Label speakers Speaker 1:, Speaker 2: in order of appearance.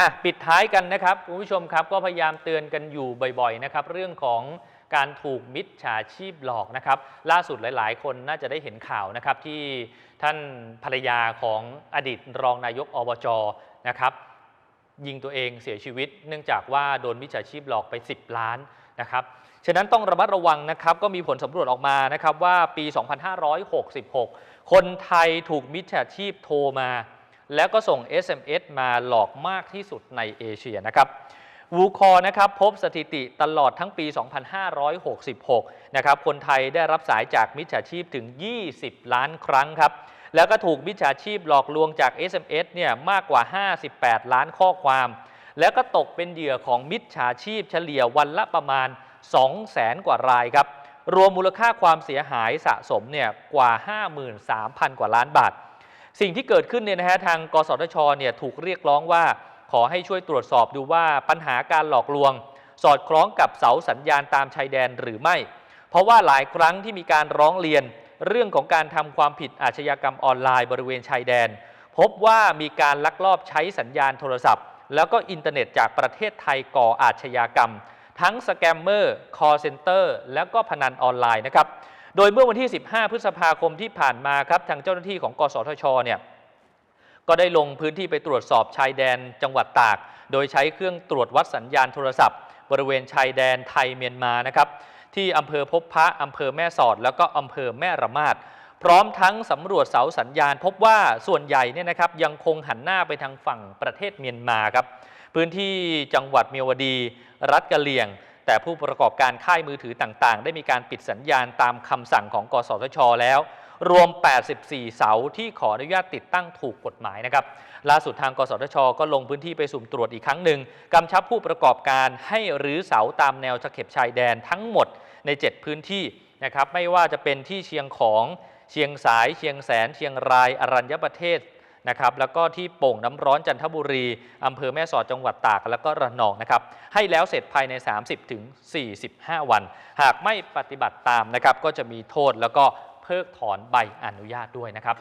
Speaker 1: อะปิดท้ายกันนะครับคุณผู้ชมครับก็พยายามเตือนกันอยู่บ่อยๆนะครับเรื่องของการถูกมิจฉาชีพหลอกนะครับล่าสุดหลาย ๆ คนน่าจะได้เห็นข่าวนะครับที่ท่านภรรยาของอดีตรองนายกอบจนะครับยิงตัวเองเสียชีวิต เนื่องจากว่าโดนมิจฉาชีพหลอกไป 10 ล้านนะครับฉะนั้นต้องระมัดระวังนะครับก็มีผลสำรวจออกมานะครับว่าปี 2566 คนไทยถูกมิจฉาชีพโทรมา แล้วก็ส่ง SMS มาหลอกมากที่สุดในเอเชียนะครับวูคอนะครับพบสถิติตลอดทั้งปี 2566 นะครับคนไทยได้รับสายจากมิจฉาชีพถึง 20 ล้านครั้งครับ แล้วก็ถูกมิจฉาชีพหลอกลวงจาก SMS เนี่ยมากกว่า 58 ล้านข้อความ แล้วก็ตกเป็นเหยื่อของมิจฉาชีพเฉลี่ยวันละประมาณ 200,000 กว่ารายครับ รวมมูลค่าความเสียหายสะสมเนี่ยกว่า 53,000 กว่าล้านบาท สิ่งที่เกิดขึ้นเนี่ยนะฮะทางกสทชเนี่ยถูกเรียกร้องว่า ขอให้ช่วยตรวจสอบดูว่าปัญหาการหลอกลวง สอดคล้องกับเสาสัญญาณตามชายแดนหรือไม่ เพราะว่าหลายครั้งที่มีการร้องเรียน เรื่องของการทำความผิดอาชญากรรมออนไลน์บริเวณชายแดน พบว่ามีการลักลอบใช้สัญญาณโทรศัพท์ แล้วก็อินเทอร์เน็ตจากประเทศไทยก่ออาชญากรรม ทั้งสแกมเมอร์คอร์เซนเตอร์แล้วก็พนันออนไลน์นะครับ โดยเมื่อวันที่ 15 พฤษภาคมที่ผ่านมาครับทางเจ้าหน้าที่ของกสทชเนี่ยก็ได้ลงพื้นที่ไปตรวจสอบชายแดนจังหวัดตาก โดยใช้เครื่องตรวจวัดสัญญาณโทรศัพท์ บริเวณชายแดนไทยเมียนมานะครับที่อำเภอพบพระอำเภอแม่สอด แล้วก็อำเภอแม่ระมาดพร้อมทั้งสำรวจเสาสัญญาณ พบว่าส่วนใหญ่เนี่ยนะครับยังคงหันหน้าไปทางฝั่งประเทศเมียนมาครับพื้นที่จังหวัดเมียวดี รัฐกะเหรี่ยง แต่ผู้ประกอบการค่ายมือถือต่างๆ ได้มีการปิดสัญญาณตามคำสั่งของกสทช แล้ว รวม 84 เสาที่ขออนุญาตติดตั้งถูกกฎหมายนะครับ ล่าสุดทางกสทช ก็ลงพื้นที่ไปสุ่มตรวจอีกครั้งหนึ่งกำชับผู้ประกอบการให้รื้อเสาตามแนวตะเข็บชายแดนทั้งหมดใน 7 พื้นที่นะครับไม่ว่าจะเป็นที่เชียงของเชียงสาย เชียงแสน เชียงราย อรัญญประเทศ นะครับแล้วก็ที่โป่งน้ำร้อนจันทบุรีอำเภอแม่สอดจังหวัดตาก แล้วก็ระนองนะครับให้แล้วเสร็จภายใน 30ถึง45 วัน หากไม่ปฏิบัติตามนะครับก็จะมีโทษแล้วก็เพิกถอนใบอนุญาตด้วยนะครับ